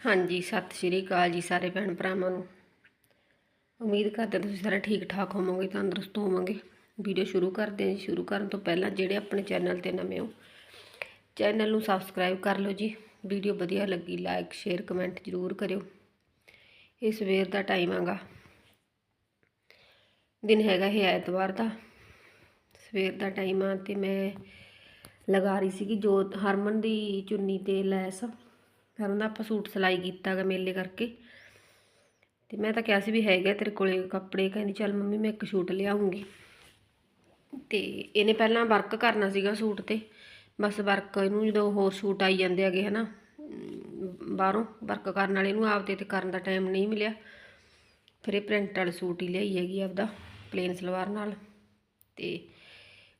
ਹਾਂਜੀ, ਸਤਿ ਸ਼੍ਰੀ ਅਕਾਲ ਜੀ ਸਾਰੇ ਭੈਣ ਭਰਾਵਾਂ ਨੂੰ। ਉਮੀਦ ਕਰਦੇ ਤੁਸੀਂ ਸਾਰੇ ਠੀਕ ਠਾਕ ਹੋਵੋਗੇ, ਤੰਦਰੁਸਤ ਹੋਵੋਗੇ। ਵੀਡੀਓ ਸ਼ੁਰੂ ਕਰਦੇ ਹਾਂ ਜੀ। ਸ਼ੁਰੂ ਕਰਨ ਤੋਂ ਪਹਿਲਾਂ ਜਿਹੜੇ ਆਪਣੇ ਚੈਨਲ ਤੇ ਨਵੇਂ ਹੋ, ਚੈਨਲ ਨੂੰ ਸਬਸਕ੍ਰਾਈਬ ਕਰ ਲਓ ਜੀ। ਵੀਡੀਓ ਵਧੀਆ ਲੱਗੀ, ਲਾਈਕ, ਸ਼ੇਅਰ, ਕਮੈਂਟ ਜ਼ਰੂਰ ਕਰਿਓ। ਇਹ ਸਵੇਰ ਦਾ ਟਾਈਮ ਆਗਾ ਦਿਨ ਹੈਗਾ ਇਹ ਐਤਵਾਰ ਦਾ। ਸਵੇਰ ਦਾ ਟਾਈਮ ਆ ਤੇ ਮੈਂ ਲਗਾ ਰਹੀ ਸੀਗੀ ਜੋਤ, ਹਰਮਨ ਦੀ ਚੁੰਨੀ ਤੇ ਲੈਸ। ਹਰਮਨ ਉਹਦਾ ਆਪਾਂ ਸੂਟ ਸਿਲਾਈ ਕੀਤਾ ਗਾ ਮੇਲੇ ਕਰਕੇ। ਤੇ ਮੈਂ ਤਾਂ ਕਿਹਾ ਸੀ ਵੀ ਹੈਗਾ ਤੇਰੇ ਕੋਲੇ ਕੱਪੜੇ ਕਹਿੰਦੀ ਚੱਲ ਮੰਮੀ ਮੈਂ ਇੱਕ ਸੂਟ ਲਿਆਉਂਗੀ। ਤੇ ਇਹਨੇ ਪਹਿਲਾਂ ਵਰਕ ਕਰਨਾ ਸੀਗਾ ਸੂਟ ਤੇ ਬਸ ਵਰਕ ਇਹਨੂੰ ਜਦੋਂ ਹੋਰ ਸੂਟ ਆਈ ਜਾਂਦੇ ਹੈਗੇ ਹਨਾ ਅਮ, ਬਾਹਰੋਂ ਵਰਕ ਕਰਨ ਵਾਲੇ ਨੂੰ ਆਪਦੇ ਤੇ ਕਰਨ ਦਾ ਟਾਈਮ ਨਹੀਂ ਮਿਲਿਆ। ਫਿਰ ਇਹ ਪ੍ਰਿੰਟ ਵਾਲੇ ਸੂਟ ਹੀ ਲਿਆਈ ਹੈਗੀ ਆਪਦਾ ਪਲੇਨ ਸਲਵਾਰ ਨਾਲ। ਤੇ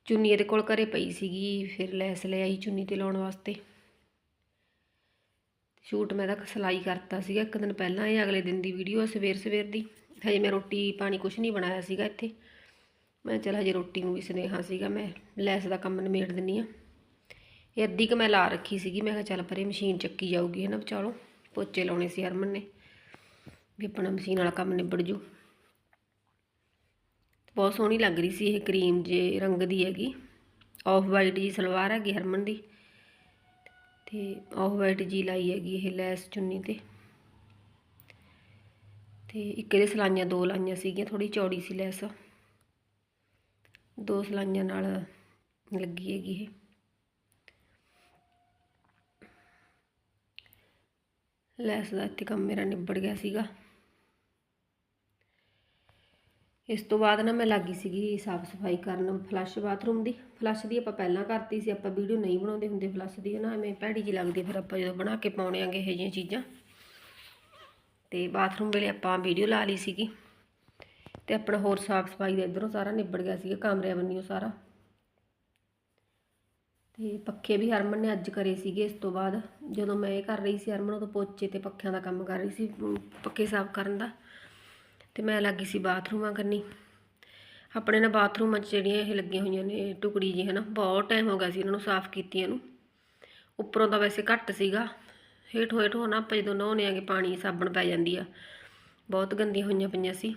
ਚੁੰਨੀ ਇਹਦੇ ਕੋਲ ਘਰੇ ਪਈ ਸੀਗੀ ਫਿਰ ਲੈਸ ਲੈ ਆਈ ਚੁੰਨੀ ਤੇ ਲਾਉਣ ਵਾਸਤੇ। ਸ਼ੂਟ ਮੈਂ ਤਾਂ ਸਿਲਾਈ ਕਰਤਾ ਸੀਗਾ, ਇੱਕ ਦਿਨ ਪਹਿਲਾਂ ਇਹ ਅਗਲੇ ਦਿਨ ਦੀ ਵੀਡੀਓ ਸਵੇਰ ਸਵੇਰ ਦੀ। ਹਜੇ ਮੈਂ ਰੋਟੀ ਪਾਣੀ ਕੁਛ ਨਹੀਂ ਬਣਾਇਆ ਸੀਗਾ ਇੱਥੇ। ਮੈਂ ਚਲ ਹਜੇ ਰੋਟੀ ਨੂੰ ਵੀ ਸੁਨੇਹਾ ਸੀਗਾ, ਮੈਂ ਲੈਸ ਦਾ ਕੰਮ ਨਿਮੇੜ ਦਿੰਨੀ ਆ। ਇਹ ਅੱਧੀ ਕ ਮੈਂ ਲਾ ਰੱਖੀ ਸੀਗੀ, ਮੈਂ ਕਿਹਾ ਚੱਲ ਪਰੇ ਮਸ਼ੀਨ ਚੱਕੀ ਜਾਊਗੀ ਹੈ ਨਾ ਵਿਚਾਲੋ, ਪੋਚੇ ਲਾਉਣੇ ਸੀ ਹਰਮਨ ਨੇ, ਵੀ ਆਪਣਾ ਮਸ਼ੀਨ ਵਾਲਾ ਕੰਮ ਨਿਬੜ ਜੂ। ਬਹੁਤ ਸੋਹਣੀ ਲੱਗ ਰਹੀ ਸੀ ਇਹ ਕਰੀਮ ਜੇ ਰੰਗ ਦੀ ਹੈਗੀ। ਆਫ ਵਾਈਟ ਜੀ ਸਲਵਾਰ ਹੈਗੀ ਹਰਮਨ ਦੀ। ਤੇ ਆਫ ਵਾਈਟ ਜੀ ਲਾਈ ਹੈਗੀ ਇਹ ਲੈਸ ਚੁੰਨੀ ਤੇ। ਤੇ ਇੱਕ ਇਹਦੇ ਸਲਾਈਆਂ ਦੋ ਲਾਈਆਂ ਸੀਗੀਆਂ ਥੋੜੀ ਚੌੜੀ ਸੀ ਲੈਸ। ਦੋ ਸਲਾਈਆਂ ਨਾਲ ਲੱਗੀ ਹੈਗੀ ਇਹ। ਲੈਸ ਦਾ ਇੱਥੇ ਕੰਮ ਮੇਰਾ ਨਿਬੜ ਗਿਆ ਸੀਗਾ। ਇਸ ਤੋਂ ਬਾਅਦ ਨਾ ਮੈਂ ਲੱਗੀ ਸੀਗੀ ਸਾਫ਼ ਸਫ਼ਾਈ ਕਰਨ ਫਲੱਸ਼ ਬਾਥਰੂਮ ਦੀ। ਫਲੱਸ਼ ਦੀ ਆਪਾਂ ਪਹਿਲਾਂ ਕਰਤੀ ਸੀ, ਆਪਾਂ ਵੀਡੀਓ ਨਹੀਂ ਬਣਾਉਂਦੇ ਹੁੰਦੇ ਫਲੱਸ਼ ਦੀ ਨਾ ਐਵੇਂ ਭੈੜੀ ਜੀ ਲੱਗਦੀ ਫਿਰ ਆਪਾਂ ਜਦੋਂ ਬਣਾ ਕੇ ਪਾਉਣੇ ਆਂਗੇ ਇਹੋ ਜਿਹੀਆਂ ਚੀਜ਼ਾਂ। ਤੇ ਬਾਥਰੂਮ ਵੇਲੇ ਆਪਾਂ ਵੀਡੀਓ ਲਾ ਲਈ ਸੀਗੀ ਤੇ ਆਪਣਾ ਹੋਰ ਸਾਫ਼ ਸਫ਼ਾਈ ਦਾ ਇਧਰੋਂ ਸਾਰਾ ਨਿਬੜ ਗਿਆ ਸੀਗਾ, ਕਮਰਿਆਂ ਬੰਨੀਓ ਸਾਰਾ। ਤੇ ਪੱਖੇ ਵੀ ਹਰਮਨ ਨੇ ਅੱਜ ਕਰੇ ਸੀਗੇ, ਇਸ ਤੋਂ ਬਾਅਦ ਜਦੋਂ ਮੈਂ ਇਹ ਕਰ ਰਹੀ ਸੀ ਹਰਮਨ, ਉਦੋਂ ਪੋਚੇ ਤੇ ਪੱਖਿਆਂ ਦਾ ਕੰਮ ਕਰ ਰਹੀ ਸੀ, ਪੱਖੇ ਸਾਫ਼ ਕਰਨ ਦਾ। ਤੇ ਮੈਂ ਲੱਗੀ ਸੀ ਬਾਥਰੂਮਾਂ ਕਰਨੀ। ਆਪਣੇ ਨਾ ਬਾਥਰੂਮਾਂ 'ਚ ਜਿਹੜੀਆਂ ਇਹ ਲੱਗੀਆਂ ਹੋਈਆਂ ਨੇ ਟੁਕੜੀ ਜੀ ਹਨਾ, ਬਹੁਤ ਟਾਈਮ ਹੋ ਗਿਆ ਸੀ ਇਹਨਾਂ ਨੂੰ ਸਾਫ਼ ਕੀਤੀਆਂ ਨੂੰ। ਉੱਪਰੋਂ ਤਾਂ ਵੈਸੇ ਘੱਟ ਸੀਗਾ। ਹੇਠੋਂ ਹੇਠੋਂ ਨਾ ਆਪਾਂ ਜਦੋਂ ਨਹਾਉਂਦੇ ਆਂਗੇ, ਪਾਣੀ ਸਾਬਣ ਪੈ ਜਾਂਦੀ ਆ। ਬਹੁਤ ਗੰਦੀਆਂ ਹੋਈਆਂ ਪਈਆਂ ਸੀ।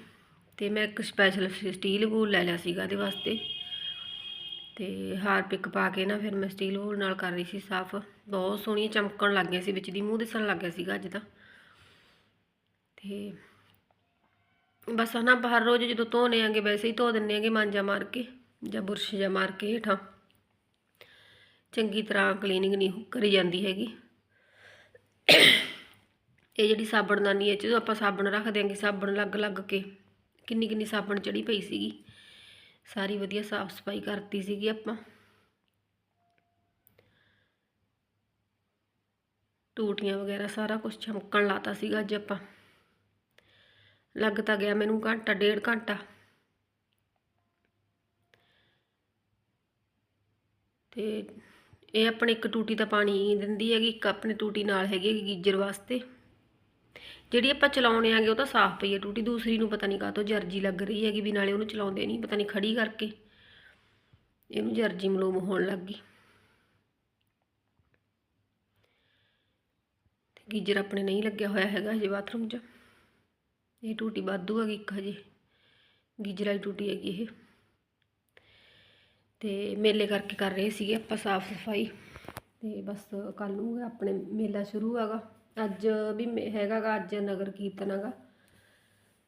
ਤੇ ਮੈਂ ਇੱਕ ਸਪੈਸ਼ਲ ਸਟੀਲ ਵੂਲ ਲੈ ਲਿਆ ਸੀਗਾ ਇਹਦੇ ਵਾਸਤੇ। ਤੇ ਹਾਰਪਿਕ ਪਾ ਕੇ ਨਾ ਫਿਰ ਮੈਂ ਸਟੀਲ ਵੂਲ ਨਾਲ ਕਰ ਰਹੀ ਸੀ ਸਾਫ਼। ਬਹੁਤ ਸੋਹਣੀਆਂ ਚਮਕਣ ਲੱਗ ਗਈਆਂ ਸੀ, ਵਿੱਚ ਦੀ ਮੂੰਹ ਦਿਸਣ ਲੱਗ ਗਿਆ ਸੀਗਾ ਅੱਜ ਤਾਂ। ਤੇ ਬਸ ਨਾ ਹਰ ਰੋਜ਼ ਜਦੋਂ ਧੋਨੇ ਆਂਗੇ ਵੈਸੇ ਹੀ ਧੋ ਦਿੰਨੇ ਆਂਗੇ ਮਾਂਜਾ ਮਾਰ ਕੇ ਜਾਂ ਬੁਰਸ਼ ਜਾਂ ਮਾਰ ਕੇ ਹੇਠਾਂ। ਚੰਗੀ ਤਰ੍ਹਾਂ ਕਲੀਨਿੰਗ ਨਹੀਂ ਕਰੀ ਜਾਂਦੀ ਹੈਗੀ। ਇਹ ਜਿਹੜੀ ਸਾਬਣਦਾਨੀ ਹੈ ਜਦੋਂ ਆਪਾਂ ਸਾਬਣ ਰੱਖ ਦਿਆਂਗੇ, ਸਾਬਣ ਲੱਗ ਲੱਗ ਕੇ ਕਿੰਨੀ ਕਿੰਨੀ ਸਾਬਣ ਚੜੀ ਪਈ ਸੀਗੀ। ਸਾਰੀ ਵਧੀਆ ਸਾਫ਼ ਸਫ਼ਾਈ ਕਰਤੀ ਸੀਗੀ ਆਪਾਂ। ਟੂਟੀਆਂ ਵਗੈਰਾ ਸਾਰਾ ਕੁਝ ਚਮਕਣ ਲਾਤਾ ਸੀਗਾ ਅੱਜ ਆਪਾਂ। ਲੱਗ ਤਾਂ ਗਿਆ ਮੈਨੂੰ ਘੰਟਾ, ਡੇਢ ਘੰਟਾ। ਤੇ ਇਹ ਆਪਣੇ ਇੱਕ ਟੂਟੀ ਦਾ ਪਾਣੀ ਦਿੰਦੀ ਹੈਗੀ, ਇੱਕ ਆਪਣੇ ਟੂਟੀ ਨਾਲ ਹੈਗੀ ਹੈਗੀ ਗੀਜਰ ਵਾਸਤੇ। ਜਿਹੜੀ ਆਪਾਂ ਚਲਾਉਣੇ ਆਂਗੇ ਉਹ ਤਾਂ ਸਾਫ਼ ਪਈ ਹੈ ਟੂਟੀ, ਦੂਸਰੀ ਨੂੰ ਪਤਾ ਨਹੀਂ ਕਾਹਤੋਂ ਜਰਜੀ ਲੱਗ ਰਹੀ ਹੈਗੀ ਵੀ ਨਾਲੇ ਉਹਨੂੰ ਚਲਾਉਂਦੇ ਨਹੀਂ, ਪਤਾ ਨਹੀਂ ਖੜੀ ਕਰਕੇ। ਇਹਨੂੰ ਜਰਜੀ ਮਲੂਮ ਹੋਣ ਲੱਗ ਗਈ। ਤੇ ਗੀਜਰ ਆਪਣੇ ਨਹੀਂ ਲੱਗਿਆ ਹੋਇਆ ਹੈਗਾ ਹਜੇ ਬਾਥਰੂਮ 'ਚ। ਇਹ ਟੂਟੀ ਵਾਧੂ ਹੈਗੀ ਇੱਕ ਹਜੇ, ਗੀਜਰ ਵਾਲੀ ਟੂਟੀ ਹੈਗੀ ਇਹ। ਤੇ ਮੇਲੇ ਕਰਕੇ ਕਰ ਰਹੇ ਸੀਗੇ ਆਪਾਂ ਸਾਫ਼ ਸਫ਼ਾਈ। ਤੇ ਬਸ ਕੱਲ ਨੂੰ ਆਪਣੇ ਮੇਲਾ ਸ਼ੁਰੂ ਹੈਗਾ। ਅੱਜ ਵੀ ਮੇ- ਹੈਗਾ ਗਾ, ਅੱਜ ਨਗਰ ਕੀਰਤਨ ਹੈਗਾ।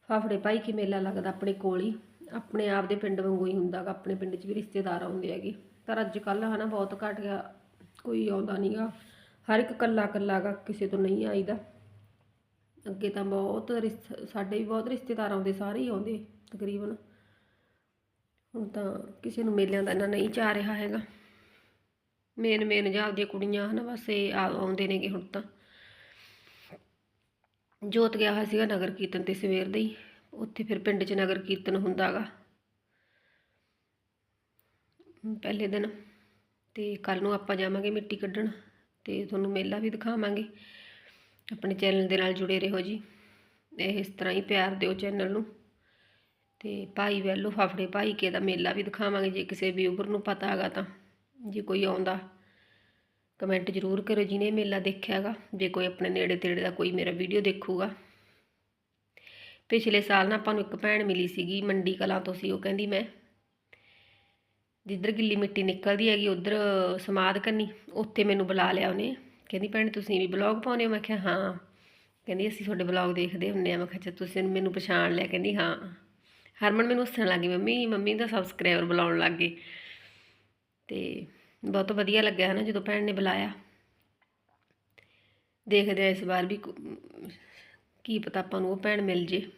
ਫਾਫੜੇ ਭਾਈ ਕੀ ਮੇਲਾ ਲੱਗਦਾ ਆਪਣੇ ਕੋਲ ਹੀ। ਆਪਣੇ ਆਪ ਦੇ ਪਿੰਡ ਵਾਂਗੂ ਹੀ ਹੁੰਦਾ ਗਾ ਆਪਣੇ ਪਿੰਡ 'ਚ ਵੀ ਰਿਸ਼ਤੇਦਾਰ ਆਉਂਦੇ ਹੈਗੇ। ਪਰ ਅੱਜ ਕੱਲ ਹਨਾ ਬਹੁਤ ਘਟ ਗਿਆ, ਕੋਈ ਆਉਂਦਾ ਨਹੀਂਗਾ ਹਰ ਇੱਕ ਕੱਲਾ ਕੱਲਾ ਗਾ ਕਿਸੇ ਤੋਂ ਨਹੀਂ ਆਈਦਾ। ਅੱਗੇ ਤਾਂ ਬਹੁਤ ਰਿਸ਼ਤ ਸਾਡੇ ਵੀ ਬਹੁਤ ਰਿਸ਼ਤੇਦਾਰ ਆਉਂਦੇ, ਸਾਰੇ ਹੀ ਆਉਂਦੇ ਤਕਰੀਬਨ। ਹੁਣ ਤਾਂ ਕਿਸੇ ਨੂੰ ਮੇਲਿਆਂ ਦਾ ਇੰਨਾ ਨਹੀਂ ਚਾਹ ਰਿਹਾ ਹੈਗਾ। ਮੇਨ ਮੇਨ ਜਾਂ ਆਪਦੀਆਂ ਕੁੜੀਆਂ ਹਨਾ, ਬਸ ਇਹ ਆ- ਆਉਂਦੇ ਨੇਗੇ ਹੁਣ ਤਾਂ। ਜੋਤ ਗਿਆ ਹੋਇਆ ਸੀਗਾ ਨਗਰ ਕੀਰਤਨ ਤੇ ਸਵੇਰ ਦੇ ਹੀ। ਉੱਥੇ ਫਿਰ ਪਿੰਡ 'ਚ ਨਗਰ ਕੀਰਤਨ ਹੁੰਦਾਗਾ ਪਹਿਲੇ ਦਿਨ ਤੇ ਕੱਲ ਨੂੰ ਆਪਾਂ ਜਾਵਾਂਗੇ ਮਿੱਟੀ ਕੱਢਣ ਤੇ ਤੁਹਾਨੂੰ ਮੇਲਾ ਵੀ ਦਿਖਾਵਾਂਗੇ। ਆਪਣੇ ਚੈਨਲ ਦੇ ਨਾਲ ਜੁੜੇ ਰਹੋ ਜੀ। ਇਹ ਇਸ ਤਰ੍ਹਾਂ ਹੀ ਪਿਆਰ ਦਿਓ ਚੈਨਲ ਨੂੰ। ਤੇ ਭਾਈ ਵੈਲੋ ਫਾਫੜੇ ਭਾਈ ਕੇ ਦਾ ਮੇਲਾ ਵੀ ਦਿਖਾਵਾਂਗੇ ਜੇ ਕਿਸੇ ਵੀਊਵਰ ਨੂੰ ਪਤਾ ਹੈਗਾ ਤਾਂ। ਜੇ ਕੋਈ ਆਉਂਦਾ, ਕਮੈਂਟ ਜ਼ਰੂਰ ਕਰੋ ਜਿਹਨੇ ਮੇਲਾ ਦੇਖਿਆ ਦੇਖਿਆਗਾ ਜੇ ਕੋਈ ਆਪਣੇ ਨੇੜੇ ਤੇੜੇ ਦਾ ਕੋਈ ਮੇਰਾ ਵੀਡੀਓ ਦੇਖੂਗਾ। ਪਿਛਲੇ ਸਾਲ ਨਾ ਆਪਾਂ ਨੂੰ ਇੱਕ ਭੈਣ ਮਿਲੀ ਸੀਗੀ ਮੰਡੀ ਕਲਾਂ ਤੋਂ ਸੀ, ਉਹ ਕਹਿੰਦੀ ਮੈਂ, ਜਿੱਧਰ ਗਿੱਲੀ ਮਿੱਟੀ ਨਿਕਲਦੀ ਹੈਗੀ, ਉਧਰ ਸਮਾਦ ਕਰਨੀ ਉੱਥੇ ਮੈਨੂੰ ਬੁਲਾ ਲਿਆ ਉਹਨੇ। ਕਹਿੰਦੀ, ਭੈਣ, ਤੁਸੀਂ ਵੀ ਬਲੌਗ ਪਾਉਂਦੇ ਹੋ? ਮੈਂ ਕਿਹਾ, ਹਾਂ। ਕਹਿੰਦੀ, ਅਸੀਂ ਤੁਹਾਡੇ ਬਲੌਗ ਦੇਖਦੇ ਹੁੰਦੇ ਆ ਮੈਂ ਕਿਹਾ ਤੁਸੀਂ ਮੈਨੂੰ ਪਛਾਣ ਲਿਆ? ਕਹਿੰਦੀ, ਹਾਂ। ਹਰਮਨ ਮੈਨੂੰ ਹੱਸਣ ਲੱਗੀ ਮੰਮੀ ਮੰਮੀ ਦਾ ਸਬਸਕ੍ਰਾਈਬਰ ਬੁਲਾਉਣ ਲੱਗ ਗਏ। ਤੇ ਬਹੁਤ ਵਧੀਆ ਲੱਗਿਆ ਹਨਾ, ਜਦੋਂ ਭੈਣ ਨੇ ਬੁਲਾਇਆ। ਦੇਖਦੇ ਆ ਇਸ ਵਾਰ ਵੀ ਕੀ ਪਤਾ ਆਪਾਂ ਨੂੰ ਉਹ ਭੈਣ ਮਿਲ ਜੇ।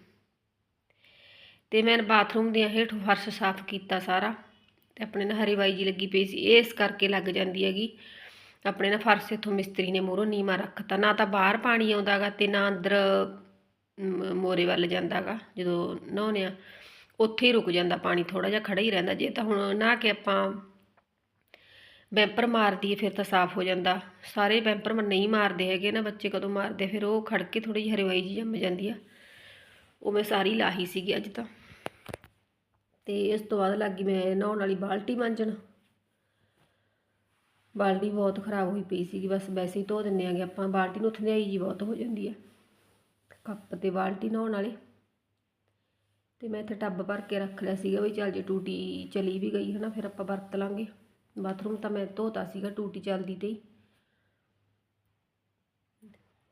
ਤੇ ਮੈਂ ਬਾਥਰੂਮ ਦੀਆਂ ਹੇਠ ਫਰਸ਼ ਸਾਫ਼ ਕੀਤਾ ਸਾਰਾ, ਤੇ ਆਪਣੇ ਨਾਲ ਹਰੀ ਬਾਈ ਜੀ ਲੱਗੀ ਪਈ ਸੀ, ਇਹ ਇਸ ਕਰਕੇ ਲੱਗ ਜਾਂਦੀ ਹੈਗੀ। ਆਪਣੇ ਨਾ ਫਰਸ਼ ਇੱਥੋਂ ਮਿਸਤਰੀ ਨੇ ਮੂਹਰੋਂ ਨੀਮਾ ਰੱਖਤਾ। ਨਾ ਤਾਂ ਬਾਹਰ ਪਾਣੀ ਆਉਂਦਾਗਾ ਤੇ ਨਾ ਅੰਦਰ ਮ, ਮੋਰੇ ਵੱਲ ਜਾਂਦਾਗਾ ਜਦੋਂ ਨਹਾਉਂਦੇ ਆ। ਉੱਥੇ ਹੀ ਰੁਕ ਜਾਂਦਾ ਪਾਣੀ ਥੋੜਾ ਜਿਹਾ ਖੜਾ ਹੀ ਰਹਿੰਦਾ। ਜੇ ਤਾਂ ਹੁਣ ਨਹਾ ਕੇ ਆਪਾਂ ਬੈਂਪਰ ਮਾਰਦੀ ਫਿਰ ਤਾਂ ਸਾਫ਼ ਹੋ ਜਾਂਦਾ। ਸਾਰੇ ਬੈਂਪਰ ਨਹੀਂ ਮਾਰਦੇ ਹੈਗੇ ਨਾ ਬੱਚੇ ਕਦੋਂ ਮਾਰਦੇ? ਫਿਰ ਉਹ ਖੜ ਕੇ ਥੋੜੀ ਜਿਹੀ ਹਰਵਾਈ ਜੀ ਜੰਮ ਜਾਂਦੀ ਆ। ਉਹ ਮੈਂ ਸਾਰੀ ਲਾਹੀ ਸੀਗੀ ਅੱਜ ਤਾਂ। ਤੇ ਇਸ ਤੋਂ ਬਾਅਦ ਲੱਗੀ ਮੈਂ ਨਹਾਉਣ ਵਾਲੀ ਬਾਲਟੀ ਮਾਂਜਣ। ਬਾਲਟੀ ਬਹੁਤ ਖਰਾਬ ਹੋਈ ਪਈ ਸੀਗੀ, ਬਸ ਵੈਸੇ ਹੀ ਧੋ ਦਿੰਦੇ ਆਂਗੇ ਆਪਾਂ, ਬਾਲਟੀ ਨੂੰ ਥੰਧਿਆਈ ਜੀ ਬਹੁਤ ਹੋ ਜਾਂਦੀ ਹੈ ਕੱਪ ਤੇ ਬਾਲਟੀ ਨਹਾਉਣ ਵਾਲੇ। ਤੇ ਮੈਂ ਇੱਥੇ ਟੱਬ ਭਰ ਕੇ ਰੱਖ ਲਿਆ ਸੀਗਾ ਵੀ ਚੱਲ ਜੇ ਟੂਟੀ ਚਲੀ ਵੀ ਗਈ ਹਨਾ, ਫਿਰ ਆਪਾਂ ਵਰਤ ਲਾਂਗੇ। ਬਾਥਰੂਮ ਤਾਂ ਮੈਂ ਧੋਤਾ ਸੀਗਾ, ਟੂਟੀ ਚੱਲਦੀ ਤੇ ਹੀ।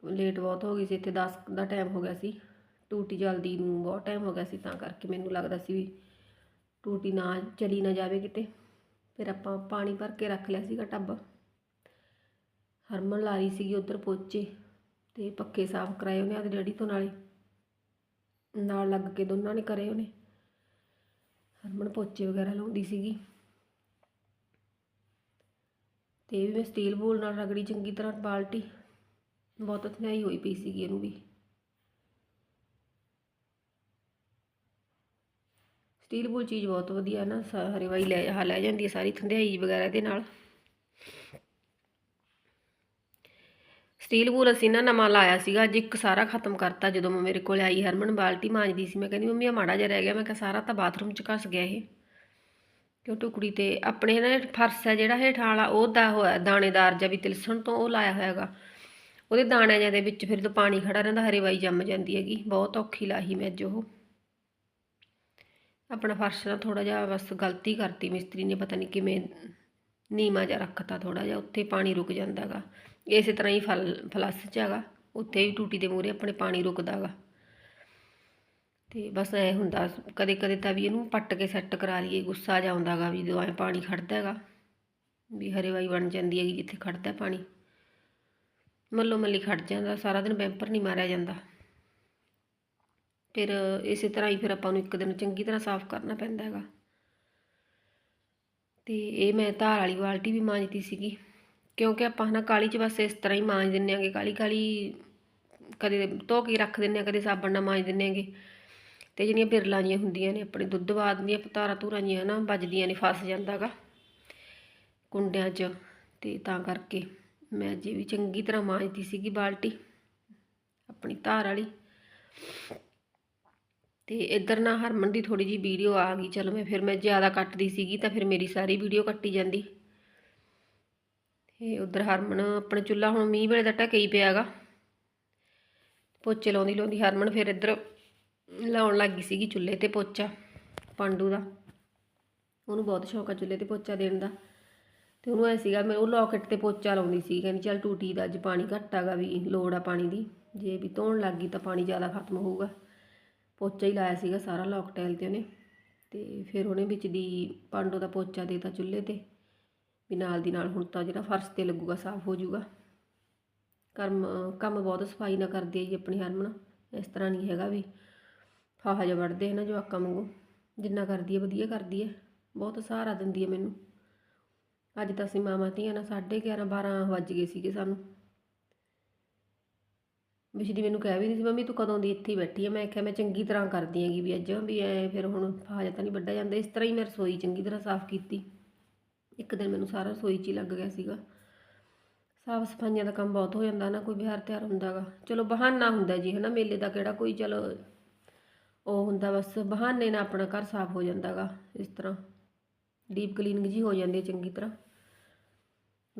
ਲੇਟ ਬਹੁਤ ਹੋ ਗਈ ਸੀ, ਇੱਥੇ 10 ਦਾ ਟਾਈਮ ਹੋ ਗਿਆ ਸੀ। ਟੂਟੀ ਚੱਲਦੀ ਨੂੰ ਬਹੁਤ ਟਾਈਮ ਹੋ ਗਿਆ ਸੀ, ਤਾਂ ਕਰਕੇ ਮੈਨੂੰ ਲੱਗਦਾ ਸੀ ਵੀ ਟੂਟੀ ਨਾ, ਚਲੀ ਨਾ ਜਾਵੇ ਕਿਤੇ। ਫਿਰ ਆਪਾਂ ਪਾਣੀ ਭਰ ਕੇ ਰੱਖ ਲਿਆ ਸੀਗਾ ਟੱਬ। ਹਰਮਨ ਲਾ ਰਹੀ ਸੀਗੀ ਉਧਰ ਪੋਚੇ ਤੇ ਪੱਕੇ ਸਾਫ਼ ਕਰਾਏ ਉਹਨੇ ਆਦੇ ਡੈਡੀ ਤੋਂ ਨਾਲੇ। ਨਾਲ ਲੱਗ ਕੇ ਦੋਨਾਂ ਨੇ ਕਰੇ ਉਹਨੇ। ਹਰਮਨ ਪੋਚੇ ਵਗੈਰਾ ਲਾਉਂਦੀ ਸੀਗੀ। ਤੇ ਇਹ ਵੀ ਮੈਂ ਸਟੀਲ ਬੋਲ ਨਾਲ ਰਗੜੀ ਚੰਗੀ ਤਰ੍ਹਾਂ ਬਾਲਟੀ। ਬਹੁਤ ਥਿਆਈ ਹੋਈ ਪਈ ਸੀਗੀ ਇਹਨੂੰ ਵੀ। ਸਟੀਲ ਬੋਲ ਚੀਜ਼ ਬਹੁਤ ਵਧੀਆ ਹੈ ਨਾ, ਸ- ਹਰੇ ਵਾਈ ਲੈ ਆ ਲੈ ਜਾਂਦੀ ਹੈ ਸਾਰੀ ਥੰਧਿਆਈ ਵਗੈਰਾ ਦੇ ਨਾਲ। ਸਟੀਲ ਬੋਲ ਅਸੀਂ ਨਾ ਨਵਾਂ ਲਾਇਆ ਸੀਗਾ, ਅੱਜ ਇੱਕ ਸਾਰਾ ਖਤਮ ਕਰਤਾ ਜਦੋਂ ਮੈਂ ਮੇਰੇ ਕੋਲ ਆਈ, ਹਰਮਨ ਬਾਲਟੀ ਮਾਂਜਦੀ ਸੀ। ਮੈਂ ਕਹਿੰਦੀ, ਮੰਮੀ ਆ ਮਾੜਾ ਜਿਹਾ ਰਹਿ ਗਿਆ। ਮੈਂ ਕਿਹਾ, ਸਾਰਾ ਤਾਂ ਬਾਥਰੂਮ ਚ ਘਸ ਗਿਆ ਇਹ। ਕਿਉਂ ਟੁਕੜੀ ਤੇ ਆਪਣੇ ਨਾ ਫਰਸ਼ ਹੈ ਜਿਹੜਾ ਹੇਠਾਂ ਵਾਲਾ, ਉਹ ਦਾ ਹੋਇਆ, ਦਾਣੇਦਾਰ ਜਿਹਾ ਵੀ ਤਿਲਸਣ ਤੋਂ ਉਹ ਲਾਇਆ ਹੋਇਆਗਾ ਉਹਦੇ ਦਾਣਿਆਂ ਜਿਹੇ ਦੇ ਵਿੱਚ ਫਿਰ ਜਦੋਂ ਪਾਣੀ ਖੜਾ ਰਹਿੰਦਾ ਹਰੇਵਾਈ ਜੰਮ ਜਾਂਦੀ ਹੈਗੀ। ਬਹੁਤ ਔਖੀ ਲਾਹੀ ਮੈਂ ਅੱਜ ਉਹ। ਆਪਣਾ ਫਰਸ਼ ਨਾਲ ਥੋੜਾ ਜਿਹਾ ਬਸ ਗਲਤੀ ਕਰਤੀ ਮਿਸਤਰੀ ਨੇ, ਪਤਾ ਨਹੀਂ ਕਿਵੇਂ ਨੀਮਾ ਜਿਹਾ ਰੱਖਤਾ ਥੋੜਾ ਜਿਹਾ, ਉੱਥੇ ਪਾਣੀ ਰੁਕ ਜਾਂਦਾਗਾ ਇਸੇ ਤਰ੍ਹਾਂ ਹੀ ਫਲ, ਫਲੱਸ ਚ ਹੈਗਾ, ਉੱਥੇ ਵੀ ਟੂਟੀ ਦੇ ਮੂਹਰੇ ਆਪਣੇ ਪਾਣੀ ਰੁਕਦਾਗਾ ਤੇ ਬਸ ਐ ਹੁੰਦਾ, ਕਦੇ ਕਦੇ ਤਾਂ ਵੀ ਇਹਨੂੰ ਪੱਟ ਕੇ ਸੈੱਟ ਕਰਾ ਲਈਏ, ਗੁੱਸਾ ਜਾ ਆਉਂਦਾਗਾ ਵੀ ਜਦੋਂ ਐ ਪਾਣੀ ਖੜਦਾ ਹੈਗਾ, ਵੀ ਹਰੇਵਾਈ ਬਣ ਜਾਂਦੀ ਹੈਗੀ ਜਿੱਥੇ ਖੜਦਾ ਪਾਣੀ। ਮੱਲੋ ਮੱਲੀ ਖੜ ਜਾਂਦਾ, ਸਾਰਾ ਦਿਨ ਬੈਂਪਰ ਨਹੀਂ ਮਾਰਿਆ ਜਾਂਦਾ। ਫਿਰ ਇਸੇ ਤਰ੍ਹਾਂ ਹੀ ਫਿਰ ਆਪਾਂ ਨੂੰ ਇੱਕ ਦਿਨ ਚੰਗੀ ਤਰ੍ਹਾਂ ਸਾਫ਼ ਕਰਨਾ ਪੈਂਦਾ ਹੈਗਾ। ਤੇ ਇਹ ਮੈਂ ਧਾਰ ਵਾਲੀ ਬਾਲਟੀ ਵੀ ਮਾਂਜਦੀ ਸੀਗੀ। ਕਿਉਂਕਿ ਆਪਾਂ ਹਨਾ ਕਾਲੀ ਚ ਬਸ ਇਸ ਤਰ੍ਹਾਂ ਹੀ ਮਾਂਜ ਦਿੰਨੇ ਆਂਗੇ ਕਾਲੀ ਕਾਲੀ ਕਦੇ ਧੋ ਕੇ ਰੱਖ ਦਿੰਨੇ ਆ ਕਦੇ ਸਾਬਣ ਨਾਲ ਮਾਂਜ ਦਿੰਨੇ ਆਂਗੇ ਤੇ ਜਿਹੜੀਆਂ ਬਿਰਲਾਂ ਜੀਆਂ ਹੁੰਦੀਆਂ ਨੇ, ਆਪਣੇ ਦੁੱਧ ਬਾਦ ਦੀਆਂ ਧਾਰਾਂ ਧੂਰਾਂ ਜੀਆਂ ਹਨਾ ਵੱਜਦੀਆਂ ਨੇ, ਫਸ ਜਾਂਦਾਗਾ ਕੁੰਡਿਆਂ 'ਚ। ਤੇ ਤਾਂ ਕਰਕੇ ਮੈਂ ਜੇ ਵੀ ਚੰਗੀ ਤਰ੍ਹਾਂ ਮਾਂਜਦੀ ਸੀਗੀ ਬਾਲਟੀ, ਆਪਣੀ ਧਾਰ ਵਾਲੀ। ਤੇ ਇੱਧਰ ਨਾ ਹਰਮਨ ਦੀ ਥੋੜੀ ਜੀ ਵੀਡੀਓ ਆ ਗਈ, ਚਲੋ ਮੈਂ ਫਿਰ ਮੈਂ ਜ਼ਿਆਦਾ ਕੱਟਦੀ ਸੀਗੀ ਤਾਂ ਫਿਰ ਮੇਰੀ ਸਾਰੀ ਵੀਡੀਓ ਕੱਟੀ ਜਾਂਦੀ। ਤੇ ਉਧਰ ਹਰਮਨ ਆਪਣਾ ਚੁੱਲ੍ਹਾ ਹੁਣ ਮੀਂਹ ਵੇਲੇ ਦਾ ਢਕੇ ਹੀ ਪਿਆਗਾ ਪੋਚੇ ਲਾਉਂਦੀ ਲਾਉਂਦੀ ਹਰਮਨ ਫਿਰ ਇੱਧਰ ਲਾਉਣ ਲੱਗ ਗਈ ਸੀਗੀ ਚੁੱਲ੍ਹੇ ਤੇ ਪੋਚਾ ਪਾਂਡੂ ਦਾ। ਉਹਨੂੰ ਬਹੁਤ ਸ਼ੌਕ ਆ ਚੁੱਲ੍ਹੇ ਤੇ ਪੋਚਾ ਦੇਣ ਦਾ। ਤੇ ਉਹਨੂੰ ਐ ਸੀਗਾ, ਮੈਂ ਉਹ ਲੋਕਟ ਤੇ ਪੋਚਾ ਲਾਉਂਦੀ ਸੀ, ਕਹਿੰਦੀ ਚੱਲ ਟੂਟੀ ਦਾ ਅੱਜ ਪਾਣੀ ਘੱਟ ਆਗਾ ਵੀ, ਲੋੜ ਆ ਪਾਣੀ ਦੀ। ਜੇ ਵੀ ਧੋਣ ਲੱਗ ਗਈ ਤਾਂ ਪਾਣੀ ਜ਼ਿਆਦਾ ਖਤਮ ਹੋਊਗਾ। ਪੋਚਾ ਹੀ ਲਾਇਆ ਸੀਗਾ ਸਾਰਾ ਲੋਕਟੇਲ ਤੇ ਉਹਨੇ ਤੇ ਫਿਰ ਉਹਨੇ ਵਿੱਚ ਦੀ ਪਾਂਡੋ ਦਾ ਪੋਚਾ ਦੇਤਾ ਚੁੱਲ੍ਹੇ ਤੇ ਵੀ ਨਾਲ ਦੀ ਨਾਲ ਹੁਣ ਤਾਂ ਜਿਹੜਾ ਫਰਸ਼ ਤੇ ਲੱਗੂਗਾ ਸਾਫ਼ ਹੋ ਜਾਊਗਾ। ਕੰਮ ਕੰਮ ਬਹੁਤ ਸਫ਼ਾਈ ਨਾਲ ਕਰਦੀ ਹੈ ਜੀ ਆਪਣੀ ਹਰਮਨ, ਇਸ ਤਰ੍ਹਾਂ ਨਹੀਂ ਹੈਗਾ ਵੀ ਫਾਹਾ ਜਿਹਾ ਵੜਦੇ ਹੈ ਨਾ ਜਵਾਕਾਂ ਵਾਂਗੂ, ਜਿੰਨਾ ਕਰਦੀ ਹੈ ਵਧੀਆ ਕਰਦੀ ਹੈ ਬਹੁਤ ਸਹਾਰਾ ਦਿੰਦੀ ਹੈ ਮੈਨੂੰ। ਅੱਜ ਤਾਂ ਅਸੀਂ ਮਾਵਾਂ ਧੀਆਂ ਨਾਲ 11:30 12 ਵੱਜ ਗਏ ਸੀਗੇ ਸਾਨੂੰ। ਬਿਜਲੀ ਮੈਨੂੰ ਕਹਿ ਵੀ ਨਹੀਂ ਸੀ, ਮੰਮੀ ਤੂੰ ਕਦੋਂ ਦੀ ਇੱਥੇ ਹੀ ਬੈਠੀ ਹੈ ਮੈਂ ਆਖਿਆ ਮੈਂ ਚੰਗੀ ਤਰ੍ਹਾਂ ਕਰਦੀ ਹੈਗੀ ਵੀ ਅੱਜ, ਵੀ ਐ ਫਿਰ ਹੁਣ ਫਾਜ਼ਾ ਤਾਂ ਨਹੀਂ ਵੱਡਾ ਜਾਂਦਾ। ਇਸ ਤਰ੍ਹਾਂ ਹੀ ਮੈਂ ਰਸੋਈ ਚੰਗੀ ਤਰ੍ਹਾਂ ਸਾਫ਼ ਕੀਤੀ। ਇੱਕ ਦਿਨ ਮੈਨੂੰ ਸਾਰਾ ਰਸੋਈ 'ਚ ਹੀ ਲੱਗ ਗਿਆ ਸੀਗਾ। ਸਾਫ਼ ਸਫਾਈਆਂ ਦਾ ਕੰਮ ਬਹੁਤ ਹੋ ਜਾਂਦਾ ਨਾ, ਕੋਈ ਵਿਹਾਰ ਤਿਉਹਾਰ ਹੁੰਦਾਗਾ ਚਲੋ, ਬਹਾਨਾ ਹੁੰਦਾ ਜੀ, ਹਨਾ, ਮੇਲੇ ਦਾ ਕਿਹੜਾ ਕੋਈ, ਚਲੋ, ਉਹ ਹੁੰਦਾ ਬਸ ਬਹਾਨੇ ਨਾਲ ਆਪਣਾ ਘਰ ਸਾਫ਼ ਹੋ ਜਾਂਦਾਗਾ ਇਸ ਤਰ੍ਹਾਂ। ਡੀਪ ਕਲੀਨਿੰਗ ਜੀ ਹੋ ਜਾਂਦੀ ਹੈ ਚੰਗੀ ਤਰ੍ਹਾਂ।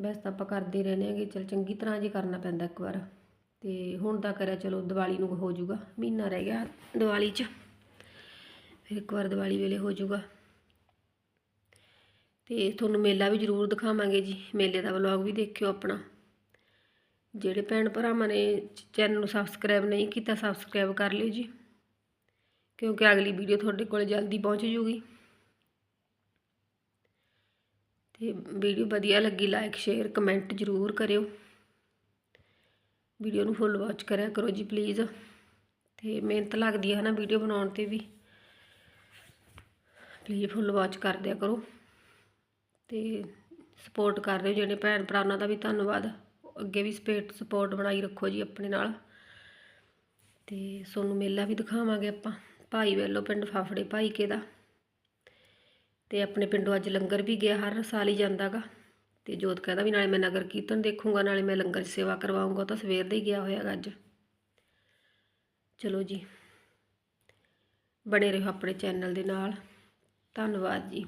ਬਸ ਤਾਂ ਆਪਾਂ ਕਰਦੇ ਰਹਿੰਦੇ ਆਂਗੇ ਚਲ ਚੰਗੀ ਤਰ੍ਹਾਂ ਜੇ ਕਰਨਾ ਪੈਂਦਾ ਇੱਕ ਵਾਰ। ਤੇ ਹੁਣ ਤਾਂ ਕਰਿਆ ਚਲੋ ਦੀਵਾਲੀ ਨੂੰ ਹੋ ਜਾਊਗਾ, ਮਹੀਨਾ ਰਹਿ ਗਿਆ ਦੀਵਾਲੀ 'ਚ, ਫਿਰ ਇੱਕ ਵਾਰ ਦੀਵਾਲੀ ਵੇਲੇ ਹੋ ਜਾਊਗਾ। ਤੇ ਤੁਹਾਨੂੰ ਮੇਲਾ ਵੀ ਜ਼ਰੂਰ ਦਿਖਾਵਾਂਗੇ ਜੀ, ਮੇਲੇ ਦਾ ਵਲੌਗ ਵੀ ਦੇਖਿਓ ਆਪਣਾ। ਜਿਹੜੇ ਭੈਣ ਭਰਾਵਾਂ ਨੇ ਚੈਨਲ ਨੂੰ ਸਬਸਕ੍ਰਾਈਬ ਨਹੀਂ ਕੀਤਾ ਸਬਸਕ੍ਰਾਈਬ ਕਰ ਲਿਓ ਜੀ, ਕਿਉਂਕਿ ਅਗਲੀ ਵੀਡੀਓ ਤੁਹਾਡੇ ਕੋਲ ਜਲਦੀ ਪਹੁੰਚ ਜੂਗੀ ਤੇ ਵੀਡੀਓ ਵਧੀਆ ਲੱਗੀ ਲਾਈਕ ਸ਼ੇਅਰ ਕਮੈਂਟ ਜ਼ਰੂਰ ਕਰਿਓ। ਵੀਡੀਓ ਨੂੰ ਫੁੱਲ ਵਾਚ ਕਰਿਆ ਕਰੋ ਜੀ ਪਲੀਜ਼ ਤੇ ਮਿਹਨਤ ਲੱਗਦੀ ਹੈ ਨਾ ਵੀਡੀਓ ਬਣਾਉਣ ਤੇ ਵੀ। ਪਲੀਜ਼ ਫੁੱਲ ਵਾਚ ਕਰ ਦਿਆ ਕਰੋ। ਤੇ ਸਪੋਰਟ ਕਰ ਰਹੇ ਹੋ ਜਿਹੜੇ ਭੈਣ ਭਰਾ, ਉਹਨਾਂ ਦਾ ਵੀ ਧੰਨਵਾਦ। ਅੱਗੇ ਵੀ ਸਪੇਟ ਸਪੋਰਟ ਬਣਾਈ ਰੱਖੋ ਜੀ ਆਪਣੇ ਨਾਲ। ਤੇ ਤੁਹਾਨੂੰ ਮੇਲਾ ਵੀ ਦਿਖਾਵਾਂਗੇ ਆਪਾਂ। ਭਾਈ ਵੇਲੋ ਪਿੰਡ ਫਾਫੜੇ, ਭਾਈ ਕੇ ਦਾ ਤੇ ਆਪਣੇ ਪਿੰਡੋਂ ਅੱਜ ਲੰਗਰ ਵੀ ਗਿਆ, ਹਰ ਸਾਲ ਹੀ ਜਾਂਦਾਗਾ ਤੇ ਜੋਤ ਕਹਿੰਦਾ ਵੀ ਨਾਲੇ ਮੈਂ ਨਗਰ ਕੀਰਤਨ ਦੇਖੂੰਗਾ, ਨਾਲੇ ਮੈਂ ਲੰਗਰ ਸੇਵਾ ਕਰਵਾਉਂਗਾ ਤਾਂ ਸਵੇਰ ਦਾ ਹੀ ਗਿਆ ਹੋਇਆਗਾ ਅੱਜ। ਚਲੋ ਜੀ, ਬਣੇ ਰਹੋ ਆਪਣੇ ਚੈਨਲ ਦੇ ਨਾਲ। ਧੰਨਵਾਦ ਜੀ।